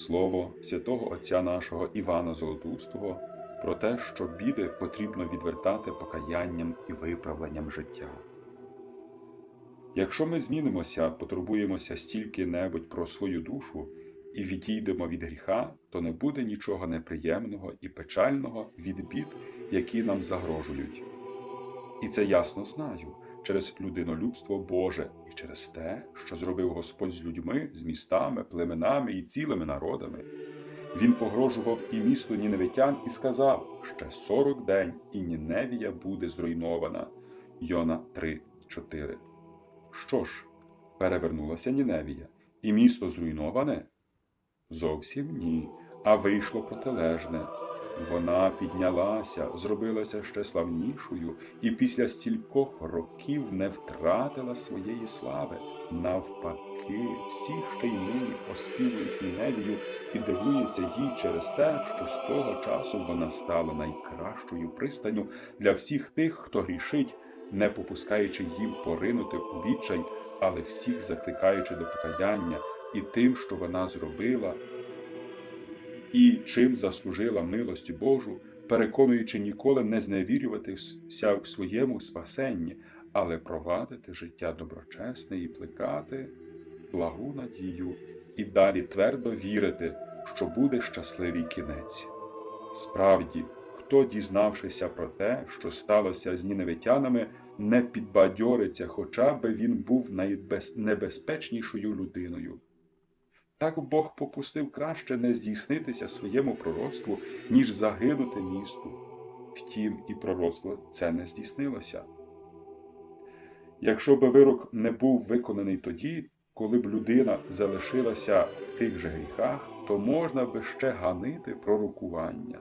слово святого Отця нашого Івана Золотустого про те, що біди потрібно відвертати покаянням і виправленням життя. Якщо ми змінимося, потурбуємося стільки-небудь про свою душу і відійдемо від гріха, то не буде нічого неприємного і печального від бід, які нам загрожують. І це ясно знаю через людинолюбство Боже і через те, що зробив Господь з людьми, з містами, племенами і цілими народами. Він погрожував і місту Ніневитян і сказав: ще сорок день, і Ніневія буде зруйнована. Йона 3,4. Що ж, перевернулася Ніневія, і місто зруйноване? Зовсім ні, а вийшло протилежне. Вона піднялася, зробилася ще славнішою, і після стількох років не втратила своєї слави. Навпаки, всі ще й нині оспівують Ніневію і дивуються їй через те, що з того часу вона стала найкращою пристанню для всіх тих, хто грішить, не попускаючи їм поринути у відчай, але всіх закликаючи до покаяння і тим, що вона зробила, і чим заслужила милостю Божу, переконуючи ніколи не зневірюватися в своєму спасенні, але провадити життя доброчесне і плекати благу надію, і далі твердо вірити, що буде щасливий кінець. Справді, хто, дізнавшися про те, що сталося з ніневитянами, не підбадьориться, хоча би він був найнебезпечнішою людиною. Так Бог попустив краще не здійснитися своєму пророцтву, ніж загинути місту. Втім, і пророцтво це не здійснилося. Якщо би вирок не був виконаний тоді, коли б людина залишилася в тих же гріхах, то можна би ще ганити пророкування.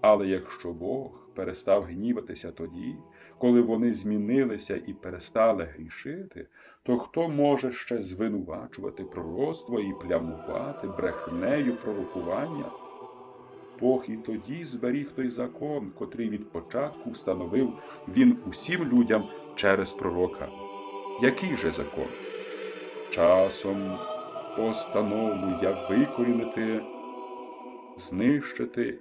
Але якщо Бог перестав гніватися тоді, коли вони змінилися і перестали грішити, то хто може ще звинувачувати пророцтво і плямувати брехнею пророкування? Бог і тоді зберіг той закон, котрий від початку встановив він усім людям через пророка. Який же закон? Часом постанову я викорінити, знищити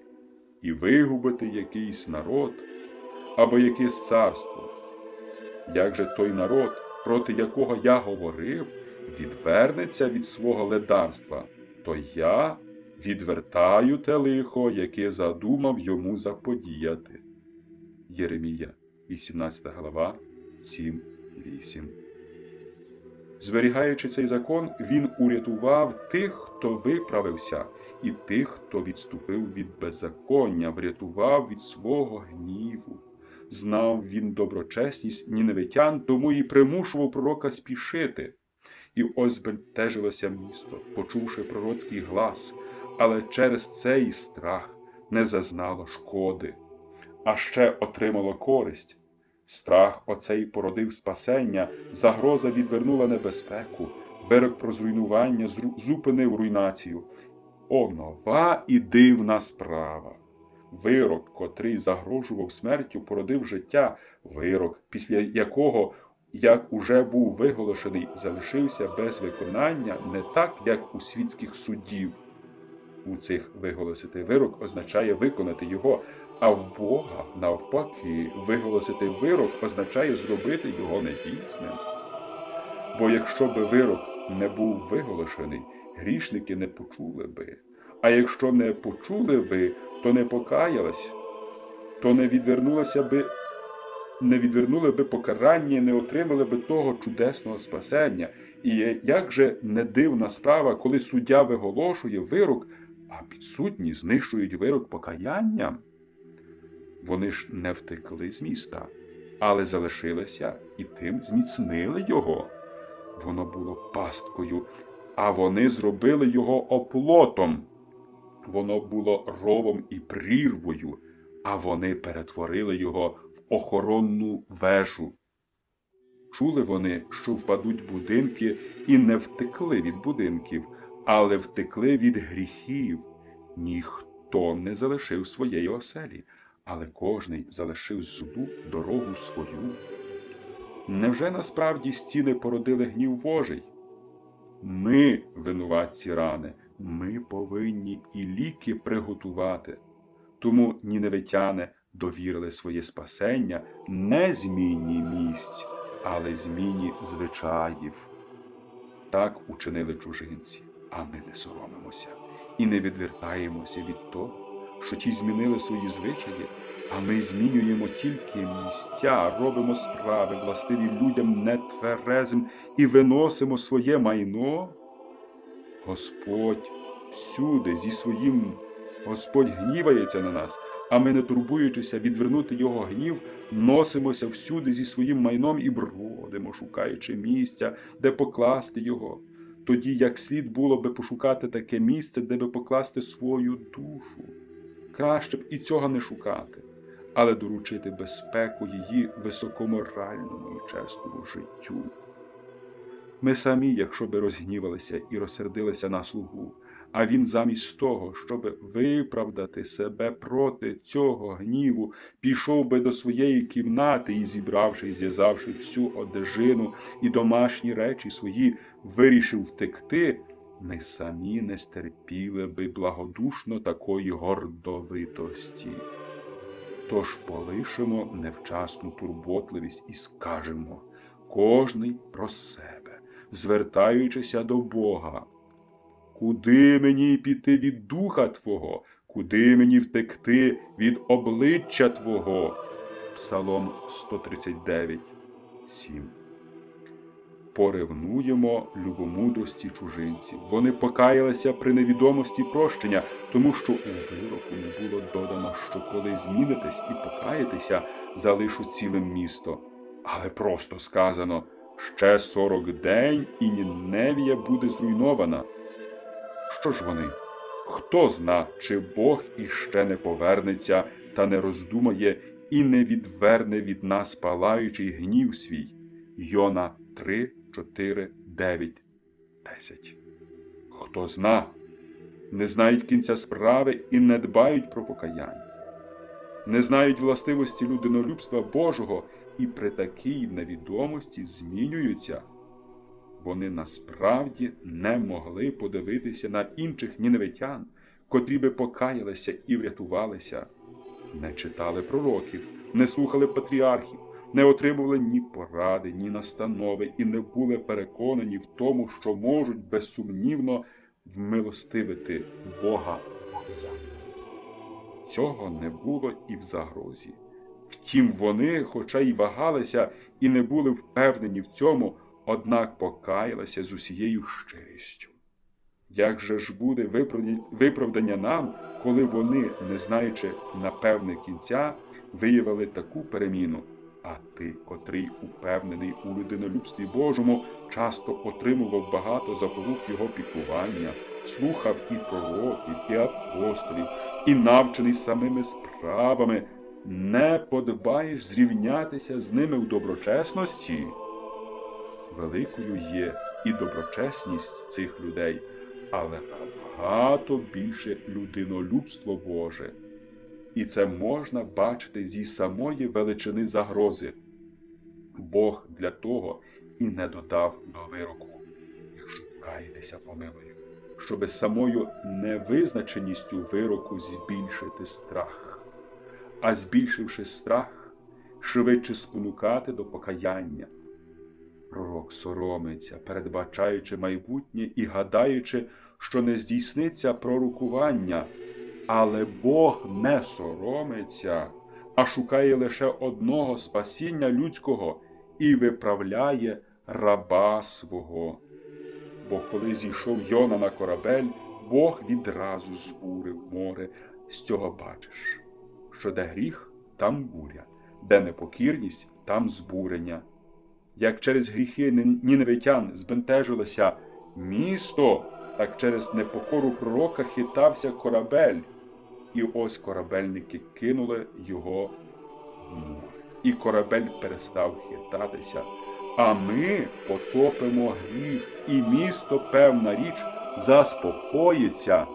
і вигубити якийсь народ або якесь царство. Як же той народ, проти якого я говорив, відвернеться від свого ледарства, то я відвертаю те лихо, яке задумав йому заподіяти. Єремія, 18 глава, 7, 8. Зберігаючи цей закон, він урятував тих, хто виправився, і тих, хто відступив від беззаконня, врятував від свого гніву. Знав він доброчесність ніневитян, тому і примушував пророка спішити. І ось збентежилося місто, почувши пророцький глас, але через цей страх не зазнало шкоди, а ще отримало користь. Страх оцей породив спасення, загроза відвернула небезпеку, вирок про зруйнування зупинив руйнацію. О, нова і дивна справа! Вирок, котрий загрожував смертю, породив життя, вирок, після якого, як уже був виголошений, залишився без виконання не так, як у світських судів. У цих виголосити вирок означає виконати його, а в Бога, навпаки, виголосити вирок означає зробити його недійсним. Бо якщо би вирок не був виголошений, грішники не почули би. А якщо не почули би, то не покаялись, то не відвернулося би, не відвернули би покарання, не отримали би того чудесного спасення. І як же не дивна справа, коли суддя виголошує вирок, а підсудні знищують вирок покаянням? Вони ж не втекли з міста, але залишилися і тим зміцнили його. Воно було пасткою, а вони зробили його оплотом. Воно було ровом і прірвою, а вони перетворили його в охоронну вежу. Чули вони, що впадуть будинки, і не втекли від будинків, але втекли від гріхів. Ніхто не залишив своєї оселі, але кожний залишив злу дорогу свою. Невже насправді стіни породили гнів Божий? Ми, винуватці рани, ми повинні і ліки приготувати. Тому ніневитяни довірили своє спасення не зміні місць, але зміні звичаїв. Так учинили чужинці, а ми не соромимося і не відвертаємося від того, що ті змінили свої звичаї, а ми змінюємо тільки місця, робимо справи, властиві людям нетверезим і виносимо своє майно. Господь всюди зі своїм Господь гнівається на нас, а ми, не турбуючися відвернути його гнів, носимося всюди зі своїм майном і бродимо, шукаючи місця, де покласти його. Тоді як слід було би пошукати таке місце, де би покласти свою душу. Краще б і цього не шукати, але доручити безпеку її високоморальному і чесному життю. Ми самі, якщо би розгнівалися і розсердилися на слугу, а він замість того, щоб виправдати себе проти цього гніву, пішов би до своєї кімнати і, зібравши і зв'язавши всю одежину і домашні речі свої, вирішив втекти, ми самі не стерпіли би благодушно такої гордовитості. Тож полишимо невчасну турботливість і скажемо кожний про себе, звертаючися до Бога. Куди мені піти від духа Твого, куди мені втекти від обличчя Твого? Псалом 139, 7. Поревнуємо любомудрості чужинців. Вони покаялися при невідомості прощення, тому що у вироку не було додано, що коли змінитесь і покаєтеся, залишу цілим місто. Але просто сказано ще сорок день і Ніневія буде зруйнована. Що ж вони? Хто зна, чи Бог іще не повернеться та не роздумає і не відверне від нас палаючий гнів свій? Йона 3, 4, 9, 10. Хто зна, не знають кінця справи і не дбають про покаяння, не знають властивості людинолюбства Божого і при такій невідомості змінюються. Вони насправді не могли подивитися на інших ніневитян, котрі би покаялися і врятувалися, не читали пророків, не слухали патріархів, не отримували ні поради, ні настанови і не були переконані в тому, що можуть безсумнівно вмилостивити Бога. Цього не було і в загрозі. Втім, вони, хоча й вагалися і не були впевнені в цьому, однак покаялася з усією щирістю. Як же ж буде виправдання нам, коли вони, не знаючи напевне кінця, виявили таку переміну, а ти, котрий упевнений у людинолюбстві Божому, часто отримував багато заполук його піклування, слухав і пророків, і апостолів, і навчений самими справами, не подбаєш зрівнятися з ними в доброчесності великою є і доброчесність цих людей, але набагато більше людинолюбство Боже. І це можна бачити зі самої величини загрози. Бог для того і не додав до вироку, якщо каєтеся помилою, щоби самою невизначеністю вироку збільшити страх, а збільшивши страх, швидше спонукати до покаяння. Пророк соромиться, передбачаючи майбутнє і гадаючи, що не здійсниться пророкування, але Бог не соромиться, а шукає лише одного спасіння людського і виправляє раба свого. Бо коли зійшов Йона на корабель, Бог відразу збурив море. З цього бачиш, що де гріх, там буря, де непокірність, там збурення як через гріхи ніневитян збентежилося місто, так через непокору пророка хитався корабель. І ось корабельники кинули його в море. І корабель перестав хитатися. А ми потопимо гріх, і місто, певна річ, заспокоїться.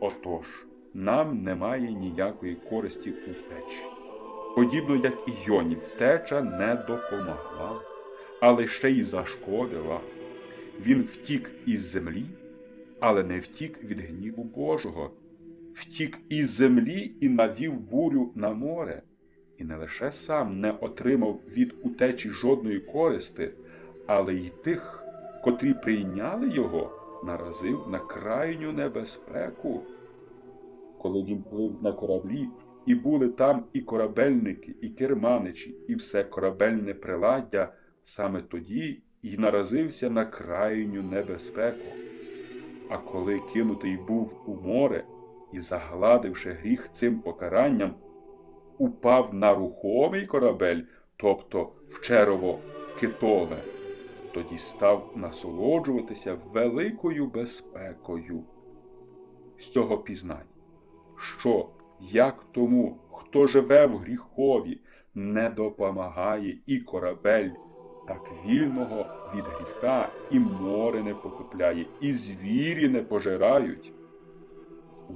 Отож, нам немає ніякої користі у печі подібно як і Йоні, теча не допомогла, але ще й зашкодила. Він втік із землі, але не втік від гніву Божого, втік із землі і навів бурю на море, і не лише сам не отримав від утечі жодної користи, але й тих, котрі прийняли його, наразив на крайню небезпеку. Коли він плив на кораблі, і були там і корабельники, і керманичі, і все корабельне приладдя, саме тоді й наразився на крайню небезпеку. А коли кинутий був у море і, загладивши гріх цим покаранням, упав на рухомий корабель, тобто в черево китове, тоді став насолоджуватися великою безпекою. З цього пізнань, що як тому, хто живе в гріхові, не допомагає і корабель, так вільного від гріха і море не потопляє, і звірі не пожирають.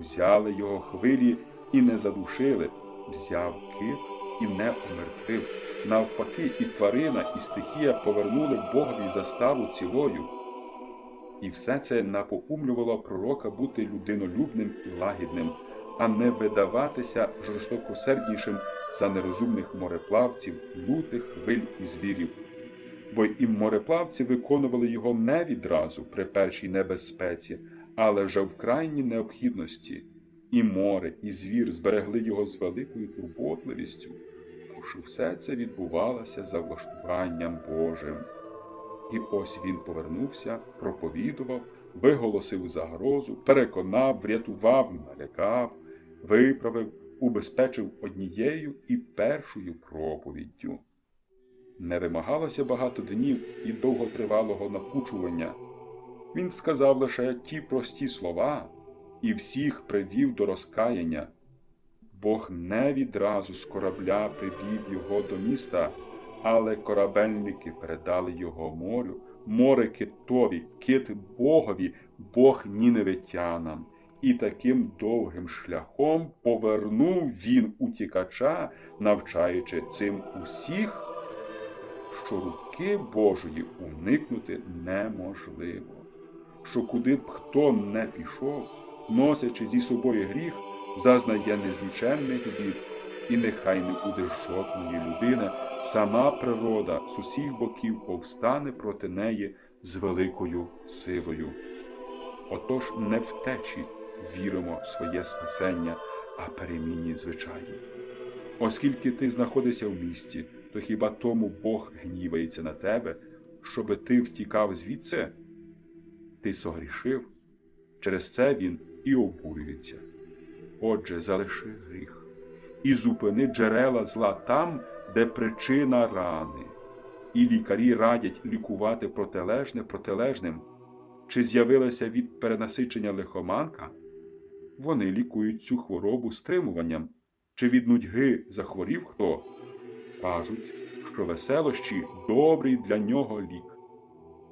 Узяли його хвилі і не задушили, взяв кит і не умертвив. Навпаки, і тварина, і стихія повернули Богові заставу цілою. І все це напоумлювало пророка бути людинолюбним і лагідним, а не видаватися жорстокосерднішим за нерозумних мореплавців, лютих хвиль і звірів. Бо і мореплавці виконували його не відразу при першій небезпеці, але вже в крайній необхідності. І море, і звір зберегли його з великою турботливістю, що все це відбувалося за влаштуванням Божим. І ось він повернувся, проповідував, виголосив загрозу, переконав, врятував, налякав, виправив, убезпечив однією і першою проповіддю. Не вимагалося багато днів і довготривалого напучування. Він сказав лише ті прості слова і всіх привів до розкаяння. Бог не відразу з корабля привів його до міста, але корабельники передали його морю, море китові, кит Богові, Бог ніневитянам. І таким довгим шляхом повернув він утікача, навчаючи цим усіх, що руки Божої уникнути неможливо, що куди б хто не пішов, носячи зі собою гріх, зазнає незліченних бід, і нехай не буде жодної людини, сама природа з усіх боків повстане проти неї з великою силою. Отож не втечі віримо в своє спасення, а перемінні звичайні. Оскільки ти знаходишся в місті, то хіба тому Бог гнівається на тебе, щоби ти втікав звідси? Ти согрішив, через це він і обурюється. Отже, залиши гріх і зупини джерела зла там, де причина рани, і лікарі радять лікувати протилежне протилежним. Чи з'явилася від перенасичення лихоманка? Вони лікують цю хворобу стримуванням. Чи від нудьги захворів хто? Кажуть, що веселощі добрий для нього лік.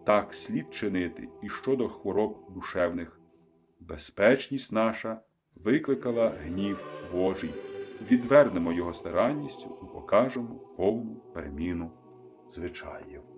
Так слід чинити і щодо хвороб душевних. Безпечність наша викликала гнів Божий. Відвернемо його старанністю і покажемо повну переміну звичаїв.